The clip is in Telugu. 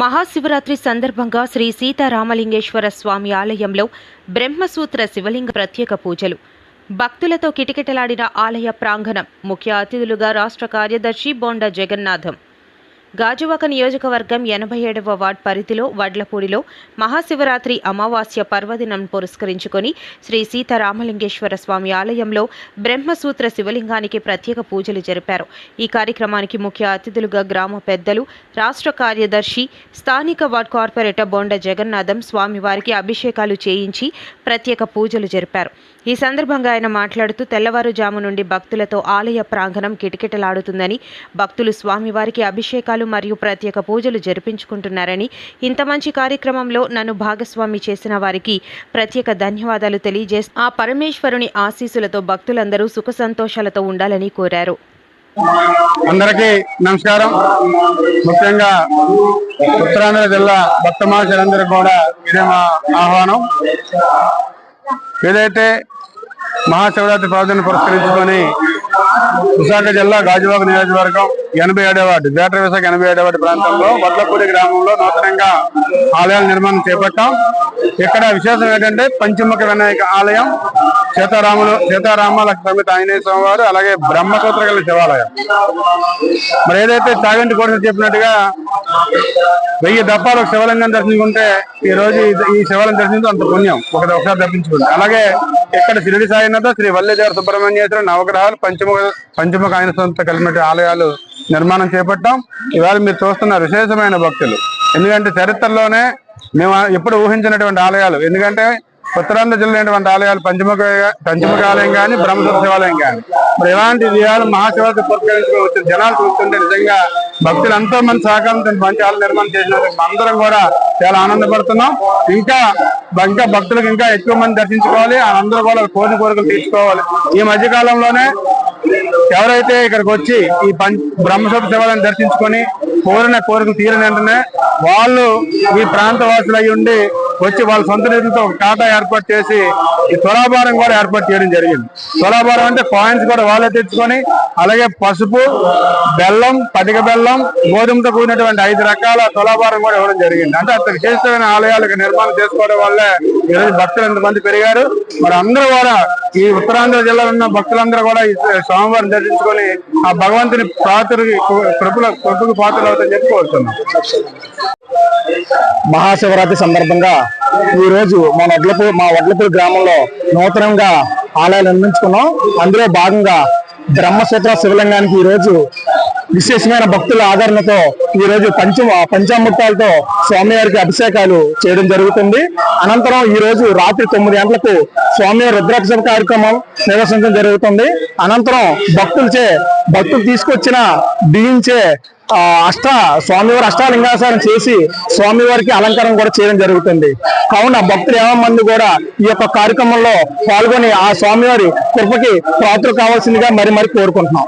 మహాశివరాత్రి సందర్భంగా శ్రీ సీతారామలింగేశ్వర స్వామి ఆలయంలో బ్రహ్మసూత్ర శివలింగ ప్రత్యేక పూజలు. భక్తులతో కిటకిటలాడిన ఆలయ ప్రాంగణం ముఖ్య అతిథులుగా రాష్ట్ర కార్యదర్శి బోండా జగన్నాథం. గాజువాక నియోజకవర్గం ఎనభై ఏడవ వార్డ్ పరిధిలో వడ్లపూడిలో మహాశివరాత్రి అమావాస్య పర్వదినం పురస్కరించుకొని శ్రీ సీతారామలింగేశ్వర స్వామి ఆలయంలో బ్రహ్మసూత్ర శివలింగానికి ప్రత్యేక పూజలు జరిపారు. ఈ కార్యక్రమానికి ముఖ్య అతిథులుగా గ్రామ పెద్దలు రాష్ట్ర కార్యదర్శి స్థానిక వార్డ్ కార్పొరేటర్ బొండ జగన్నాథం స్వామివారికి అభిషేకాలు చేయించి ప్రత్యేక పూజలు జరిపారు. ఈ సందర్భంగా ఆయన మాట్లాడుతూ తెల్లవారుజాము నుండి భక్తులతో ఆలయ ప్రాంగణం కిటకిటలాడుతుందని భక్తులు స్వామివారికి అభిషేకాలు మరియు ప్రత్యేక పూజలు జరిపించుకుంటున్నారని ఇంత మంచి కార్యక్రమంలో నన్ను భాగస్వామి చేసిన వారికి ప్రత్యేక ధన్యవాదాలు తెలియజేసి ఆ పరమేశ్వరుని ఆశీస్సులతో భక్తులందరూ సుఖ సంతోషాలతో ఉండాలని కోరారు. అందరికీ నమస్కారం. ముఖ్యంగా ఉత్తరాంధ్ర జిల్లా భక్త మహాశులందరికీ కూడా ఇదే మా ఆహ్వానం. ఏదైతే మహాశివరాత్రి ప్రార్థన పురస్కరించుకొని విశాఖ జిల్లా గాజువాక నియోజకవర్గం ఎనభై ఏడవ వార్డు గ్రేటర్ విశాఖ ఎనభై ఏడవ ప్రాంతంలో వడ్లపూడి గ్రామంలో నూతనంగా ఆలయాల నిర్మాణం చేపట్టాం. ఇక్కడ విశేషం ఏంటంటే పంచముఖ వినాయక ఆలయం సీతారాములు సీతారామ సమేత ఆంజనేయ స్వామి వారు అలాగే బ్రహ్మసూత్ర గల శివాలయం. మరి ఏదైతే తాగంటి కోట చెప్పినట్టుగా వెయ్యి దప్పాలు శివలింగం దర్శించుకుంటే ఈ రోజు ఈ- ఈ శివలింగం దర్శించడం అంత పుణ్యం. ఒకటి ఒకసారి దర్శించుకుంటే అలాగే ఇక్కడ శిరిడి సాయినాథ శ్రీ వల్లిదేవర సుబ్రహ్మణ్యేశ్వర నవగ్రహాలు పంచముఖ పంచముఖ ఆయన సొంత కలిగినటువంటి ఆలయాలు నిర్మాణం చేపట్టాం. ఇవాళ మీరు చూస్తున్న విశేషమైన భక్తులు. ఎందుకంటే చరిత్రలోనే మేము ఎప్పుడు ఊహించినటువంటి ఆలయాలు. ఎందుకంటే ఉత్తరాంధ్ర జిల్లా ఆలయాలు పంచముఖ పంచముఖ ఆలయం కానీ బ్రహ్మసూత్ర శివాలయం కానీ మరి ఇలాంటి విజయాలు మహాశివరాత్రి పురస్కరించుకుని వచ్చిన జనాలు చూస్తుంటే నిజంగా భక్తులు ఎంతో మంది సహకారంతో మంచి ఆలయ నిర్మాణం చేసినందుకు అందరం కూడా చాలా ఆనందపడుతున్నాం. ఇంకా ఇంకా భక్తులకు ఇంకా ఎక్కువ మంది దర్శించుకోవాలి. అందరూ కూడా కోరిన కోరికలు తీర్చుకోవాలి. ఈ మధ్య కాలంలోనే ఎవరైతే ఇక్కడికి వచ్చి ఈ పంచ బ్రహ్మసూత్ర శివాలయం దర్శించుకొని కోరిన కోరికలు తీరని వెంటనే వాళ్ళు ఈ ప్రాంత వాసులు అయి ఉండి వచ్చి వాళ్ళ సొంత నిధులతో ఒక టాటా ఏర్పాటు చేసి ఈ తులాభారం కూడా ఏర్పాటు చేయడం జరిగింది. తులాభారం అంటే కాయిన్స్ కూడా వాళ్ళే తెచ్చుకొని అలాగే పసుపు బెల్లం పటిక బెల్లం గోధుమతో కూడినటువంటి ఐదు రకాల తులాభారం కూడా ఇవ్వడం జరిగింది. అంటే అంత విశేషమైన ఆలయాలకు నిర్మాణం చేసుకోవడం వల్లే ఈరోజు భక్తులు ఎంతమంది పెరిగారు. మరి అందరూ కూడా ఈ ఉత్తరాంధ్ర జిల్లాలో ఉన్న భక్తులందరూ కూడా ఈ స్వామివారిని దర్శించుకొని ఆ భగవంతుని పాత్రకి కృపల కృపకు పాత్రలు అవుతాయని చెప్పి కోరుతున్నాం. మహాశివరాత్రి సందర్భంగా ఈ రోజు మా వడ్లపూర్ మా వడ్లపూర్ గ్రామంలో నూతనంగా ఆలయాలు నిర్మించుకున్నాం. అందులో భాగంగా బ్రహ్మసూత్ర శివలింగానికి ఈ రోజు విశేషమైన భక్తుల ఆదరణతో ఈ రోజు పంచ పంచామృతాలతో స్వామివారికి అభిషేకాలు చేయడం జరుగుతుంది. అనంతరం ఈ రోజు రాత్రి తొమ్మిది గంటలకు స్వామివారి రుద్రాభిషేక కార్యక్రమం నిర్వహించడం జరుగుతుంది. అనంతరం భక్తులచే భక్తులు తీసుకొచ్చిన బియ్యంచే చే అష్ట స్వామివారి అష్టాలింగాసారం చేసి స్వామివారికి అలంకారం కూడా చేయడం జరుగుతుంది. కావున భక్తులు ఏమో మంది కూడా ఈ యొక్క కార్యక్రమంలో పాల్గొని ఆ స్వామివారి కృపకి పాత్ర కావాల్సిందిగా మరి మరి కోరుకుంటున్నాం.